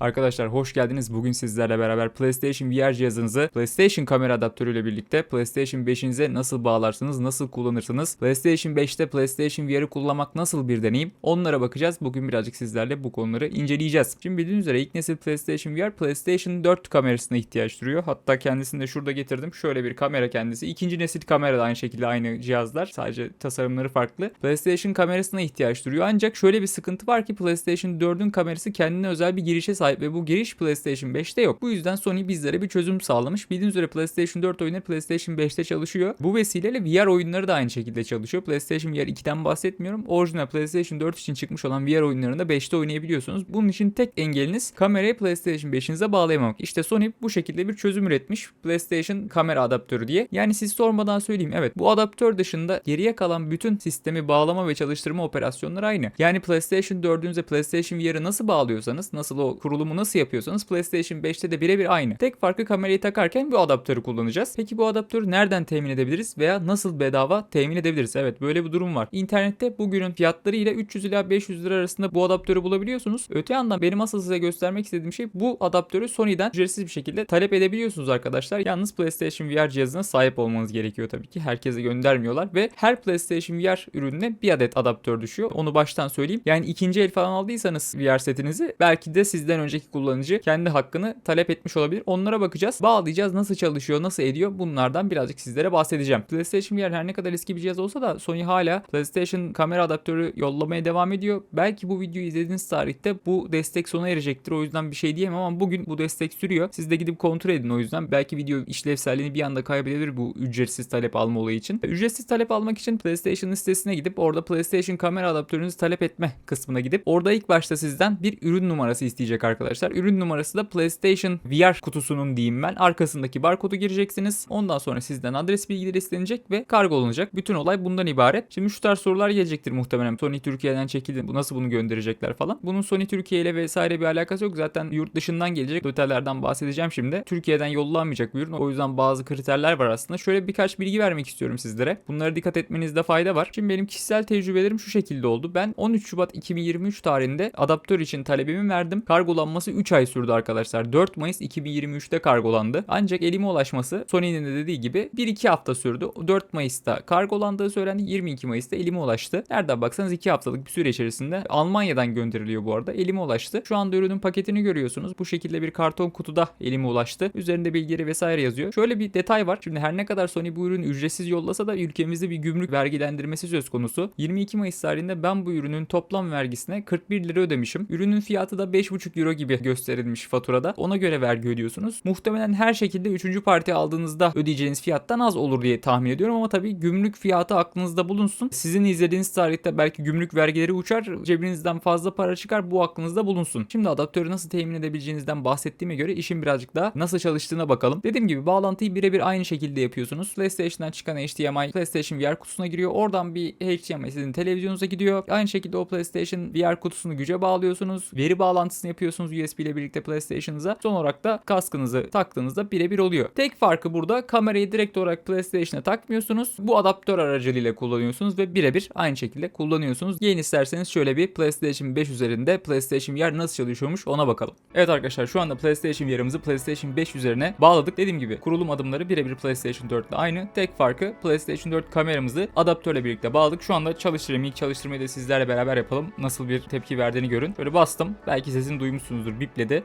Arkadaşlar hoş geldiniz. Bugün sizlerle beraber PlayStation VR cihazınızı PlayStation kamera adaptörüyle birlikte PlayStation 5'inize nasıl bağlarsınız, nasıl kullanırsınız, PlayStation 5'te PlayStation VR'ı kullanmak nasıl bir deneyim onlara bakacağız. Bugün birazcık sizlerle bu konuları inceleyeceğiz. Şimdi bildiğiniz üzere ilk nesil PlayStation VR PlayStation 4 kamerasına ihtiyaç duyuyor. Hatta kendisini de şurada getirdim. Şöyle bir kamera kendisi. İkinci nesil kamera da aynı şekilde aynı cihazlar. Sadece tasarımları farklı. PlayStation kamerasına ihtiyaç duyuyor. Ancak şöyle bir sıkıntı var ki PlayStation 4'ün kamerası kendine özel bir girişe sahip ve bu giriş PlayStation 5'te yok. Bu yüzden Sony bizlere bir çözüm sağlamış. Bildiğiniz üzere PlayStation 4 oyunları PlayStation 5'te çalışıyor. Bu vesileyle VR oyunları da aynı şekilde çalışıyor. PlayStation VR 2'den bahsetmiyorum. Orijinal PlayStation 4 için çıkmış olan VR oyunlarını da 5'te oynayabiliyorsunuz. Bunun için tek engeliniz kamerayı PlayStation 5'inize bağlayamamak. İşte Sony bu şekilde bir çözüm üretmiş. PlayStation kamera adaptörü diye. Yani siz sormadan söyleyeyim. Evet bu adaptör dışında geriye kalan bütün sistemi bağlama ve çalıştırma operasyonları aynı. Yani PlayStation 4'ünüze PlayStation VR'ı nasıl bağlıyorsanız, nasıl o kurulumu nasıl yapıyorsanız PlayStation 5'te de birebir aynı. Tek farkı kamerayı takarken bu adaptörü kullanacağız. Peki bu adaptörü nereden temin edebiliriz veya nasıl bedava temin edebiliriz? Evet böyle bir durum var. İnternette bugünün fiyatları ile 300 ila 500 lira arasında bu adaptörü bulabiliyorsunuz. Öte yandan benim asıl size göstermek istediğim şey bu adaptörü Sony'den ücretsiz bir şekilde talep edebiliyorsunuz arkadaşlar. Yalnız PlayStation VR cihazına sahip olmanız gerekiyor tabii ki. Herkese göndermiyorlar ve her PlayStation VR ürününe bir adet adaptör düşüyor. Onu baştan söyleyeyim. Yani ikinci el falan aldıysanız VR setinizi belki de sizden önceki kullanıcı kendi hakkını talep etmiş olabilir. Onlara bakacağız. Bağlayacağız. Nasıl çalışıyor, nasıl ediyor? Bunlardan birazcık sizlere bahsedeceğim. PlayStation VR her ne kadar eski bir cihaz olsa da Sony hala PlayStation kamera adaptörü yollamaya devam ediyor. Belki bu videoyu izlediğiniz tarihte bu destek sona erecektir. O yüzden bir şey diyemem ama bugün bu destek sürüyor. Siz de gidip kontrol edin o yüzden. Belki video işlevselliğini bir anda kaybedebilir bu ücretsiz talep alma olayı için. Ücretsiz talep almak için PlayStation sitesine gidip orada PlayStation kamera adaptörünüzü talep etme kısmına gidip orada ilk başta sizden bir ürün numarası isteyecek arkadaşlar. Ürün numarası da PlayStation VR kutusunun diyeyim ben. Arkasındaki barkodu gireceksiniz. Ondan sonra sizden adres bilgileri istenecek ve kargolanacak. Bütün olay bundan ibaret. Şimdi şu tarz sorular gelecektir muhtemelen. Sony Türkiye'den çekildi. Bu nasıl bunu gönderecekler falan. Bunun Sony Türkiye ile vesaire bir alakası yok. Zaten yurt dışından gelecek ötelerden bahsedeceğim şimdi. Türkiye'den yollanmayacak bir ürün. O yüzden bazı kriterler var aslında. Şöyle birkaç bilgi vermek istiyorum sizlere. Bunlara dikkat etmenizde fayda var. Şimdi benim kişisel tecrübelerim şu şekilde oldu. Ben 13 Şubat 2023 tarihinde adaptör için talebimi verdim. Kargolanması 3 ay sürdü arkadaşlar. 4 Mayıs 2023'te kargolandı. Ancak elime ulaşması Sony'nin de dediği gibi 1-2 hafta sürdü. 4 Mayıs'ta kargolandığı söylendi. 22 Mayıs'ta elime ulaştı. Nereden baksanız 2 haftalık bir süre içerisinde Almanya'dan gönderiliyor bu arada. Elime ulaştı. Şu anda ürünün paketini görüyorsunuz. Bu şekilde bir karton kutuda elime ulaştı. Üzerinde bilgileri vesaire yazıyor. Şöyle bir detay var. Şimdi her ne kadar Sony bu ürünü ücretsiz yollasa da ülkemizde bir gümrük vergilendirmesi söz konusu. 22 Mayıs tarihinde ben bu ürünün toplam vergisine 41 lira ödemişim. Ürünün fiyatı da 5,5 euro gibi gösterilmiş faturada. Ona göre vergi ödüyorsunuz. Muhtemelen her şekilde 3. parti aldığınızda ödeyeceğiniz fiyattan az olur diye tahmin ediyorum ama tabii gümrük fiyatı aklınızda bulunsun. Sizin izlediğiniz tarihte belki gümrük vergileri uçar, cebinizden fazla para çıkar bu aklınızda bulunsun. Şimdi adaptörü nasıl temin edebileceğinizden bahsettiğime göre işin birazcık daha nasıl çalıştığına bakalım. Dediğim gibi bağlantıyı birebir aynı şekilde yapıyorsunuz. PlayStation'dan çıkan HDMI PlayStation VR kutusuna giriyor. Oradan bir HDMI sizin televizyonunuza gidiyor. Aynı şekilde o PlayStation VR kutusunu güce bağlıyorsunuz. Veri bağlantısını yapıyorsunuz USB ile birlikte PlayStation'ınıza. Son olarak da kaskınızı taktığınızda birebir oluyor. Tek farkı burada kamerayı direkt olarak PlayStation'a takmıyorsunuz. Bu adaptör aracılığıyla kullanıyorsunuz ve birebir aynı şekilde kullanıyorsunuz. Gelin isterseniz şöyle bir PlayStation 5 üzerinde PlayStation VR nasıl çalışıyormuş ona bakalım. Evet arkadaşlar şu anda PlayStation VR'ımızı PlayStation 5 üzerine bağladık. Dediğim gibi kurulum adımları birebir PlayStation 4 ile aynı. Tek farkı PlayStation 4 kameramızı adaptörle birlikte bağladık. Şu anda çalıştırayım. İlk çalıştırmayı da sizlerle beraber yapalım. Nasıl bir tepki verdiğini görün. Böyle bastım. Belki sesini duymuşsunuzdur bipledi.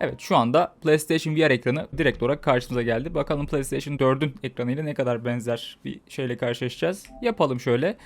Evet şu anda PlayStation VR ekranı direkt olarak karşımıza geldi. Bakalım PlayStation 4'ün ekranıyla ne kadar benzer bir şeyle karşılaşacağız. Yapalım şöyle.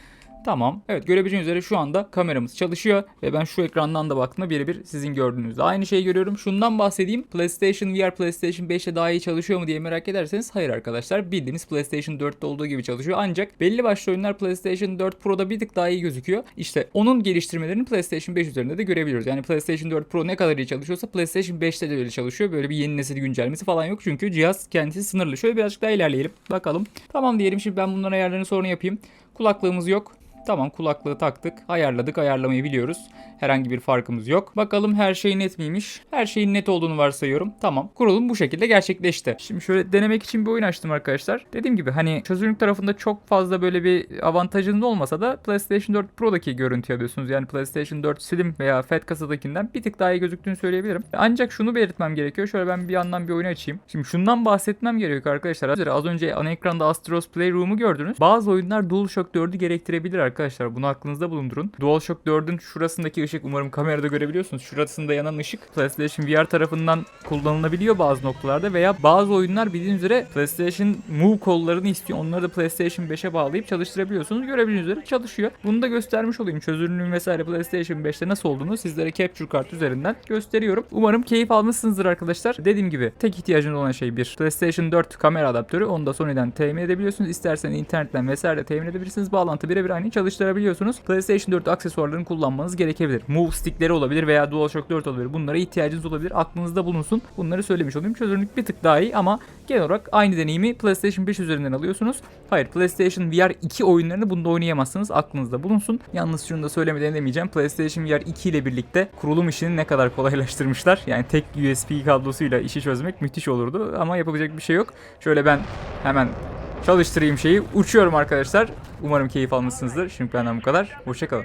Tamam. Evet görebileceğiniz üzere şu anda kameramız çalışıyor ve ben şu ekrandan da baktığımda birebir sizin gördüğünüzde aynı şeyi görüyorum. Şundan bahsedeyim. PlayStation VR PlayStation 5'te daha iyi çalışıyor mu diye merak ederseniz hayır arkadaşlar. Bildiğiniz PlayStation 4'te olduğu gibi çalışıyor. Ancak belli başlı oyunlar PlayStation 4 Pro'da bir tık daha iyi gözüküyor. İşte onun geliştirmelerini PlayStation 5 üzerinde de görebiliyoruz. Yani PlayStation 4 Pro ne kadar iyi çalışıyorsa PlayStation 5'te de öyle çalışıyor. Böyle bir yeni nesil güncellemesi falan yok. Çünkü cihaz kendisi sınırlı. Şöyle birazcık daha ilerleyelim. Bakalım. Tamam diyelim şimdi ben bunların ayarlarını sonra yapayım. Kulaklığımız yok. Tamam kulaklığı taktık. Ayarladık. Ayarlamayı biliyoruz. Herhangi bir farkımız yok. Bakalım her şey net miymiş? Her şeyin net olduğunu varsayıyorum. Tamam. Kurulum bu şekilde gerçekleşti. Şimdi şöyle denemek için bir oyun açtım arkadaşlar. Dediğim gibi hani çözünürlük tarafında çok fazla böyle bir avantajınız olmasa da PlayStation 4 Pro'daki görüntü alıyorsunuz. Yani PlayStation 4 Slim veya Fat kasadakinden bir tık daha iyi gözüktüğünü söyleyebilirim. Ancak şunu belirtmem gerekiyor. Şöyle ben bir yandan bir oyunu açayım. Şimdi şundan bahsetmem gerekiyor arkadaşlar. Az önce ana ekranda Astros Playroom'u gördünüz. Bazı oyunlar DualShock 4'ü gerektirebilir arkadaşlar. Bunu aklınızda bulundurun. DualShock 4'ün şurasındaki ışık umarım kamerada görebiliyorsunuz. Şurasında yanan ışık PlayStation VR tarafından kullanılabiliyor bazı noktalarda veya bazı oyunlar bildiğiniz üzere PlayStation Move kollarını istiyor. Onları da PlayStation 5'e bağlayıp çalıştırabiliyorsunuz. Görebildiğiniz üzere çalışıyor. Bunu da göstermiş olayım. Çözünürlüğün vesaire PlayStation 5'te nasıl olduğunu sizlere capture kart üzerinden gösteriyorum. Umarım keyif almışsınızdır arkadaşlar. Dediğim gibi tek ihtiyacınız olan şey bir PlayStation 4 kamera adaptörü. Onu da Sony'den temin edebiliyorsunuz. İsterseniz internetten vesaire temin edebilirsiniz. Bağlantı birebir aynı çalıştırabiliyorsunuz. PlayStation 4 aksesuarlarını kullanmanız gerekebilir. Move stickleri olabilir veya DualShock 4 olabilir. Bunlara ihtiyacınız olabilir. Aklınızda bulunsun. Bunları söylemiş olayım. Çözünürlük bir tık daha iyi ama genel olarak aynı deneyimi PlayStation 5 üzerinden alıyorsunuz. Hayır PlayStation VR 2 oyunlarını bunda oynayamazsınız. Aklınızda bulunsun. Yalnız şunu da söylemeden demeyeceğim. PlayStation VR 2 ile birlikte kurulum işini ne kadar kolaylaştırmışlar. Yani tek USB kablosuyla işi çözmek müthiş olurdu ama yapabilecek bir şey yok. Şöyle ben hemen çalıştırayım şeyi. Uçuyorum arkadaşlar. Umarım keyif almışsınızdır. Şimdi benden bu kadar. Hoşçakalın.